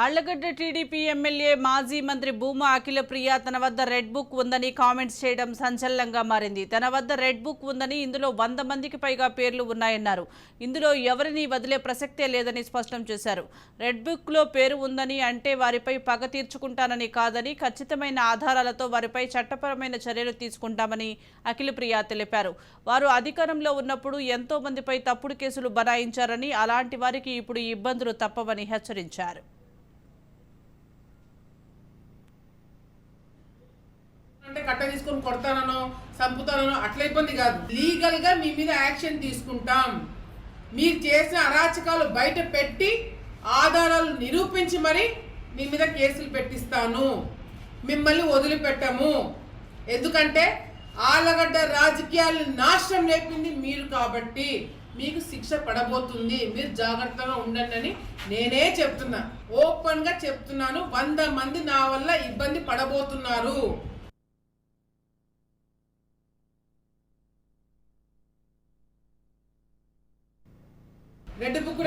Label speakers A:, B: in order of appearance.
A: Allagadda TDP MLA మాజీ మంత్రి భూమా అఖిలప్రియ తన వద్ద రెడ్ బుక్ ఉందని కామెంట్స్ చేయడం సంచలనంగా మారింది. తన వద్ద రెడ్ బుక్ ఉందని ఇందులో వంద మందికి పైగా పేర్లు ఉన్నాయన్నారు. ఇందులో ఎవరిని వదిలే ప్రసక్తే లేదని స్పష్టం చేశారు. రెడ్ బుక్లో పేరు ఉందని అంటే వారిపై పగ తీర్చుకుంటానని కాదని ఖచ్చితమైన ఆధారాలతో వారిపై చట్టపరమైన చర్యలు తీసుకుంటామని అఖిలప్రియ తెలిపారు. వారు అధికారంలో ఉన్నప్పుడు ఎంతో మందిపై తప్పుడు కేసులు బనాయించారని అలాంటి వారికి ఇప్పుడు ఇబ్బందులు తప్పవని హెచ్చరించారు.
B: కట్ట తీసుకొని కొడతానో చంపుతానో అట్లా ఇబ్బంది కాదు. లీగల్గా మీ మీద యాక్షన్ తీసుకుంటాం. మీరు చేసిన అరాచకాలు బయట పెట్టి ఆధారాలు నిరూపించి మరి మీ మీద కేసులు పెట్టిస్తాను. మిమ్మల్ని వదిలిపెట్టము. ఎందుకంటే ఆలగడ్డ రాజకీయాలు నాశనం లేపింది మీరు కాబట్టి మీకు శిక్ష పడబోతుంది. మీరు జాగ్రత్తగా ఉండండి అని నేనే చెప్తున్నా. ఓపెన్గా చెప్తున్నాను. వంద మంది నా వల్ల ఇబ్బంది పడబోతున్నారు. Red book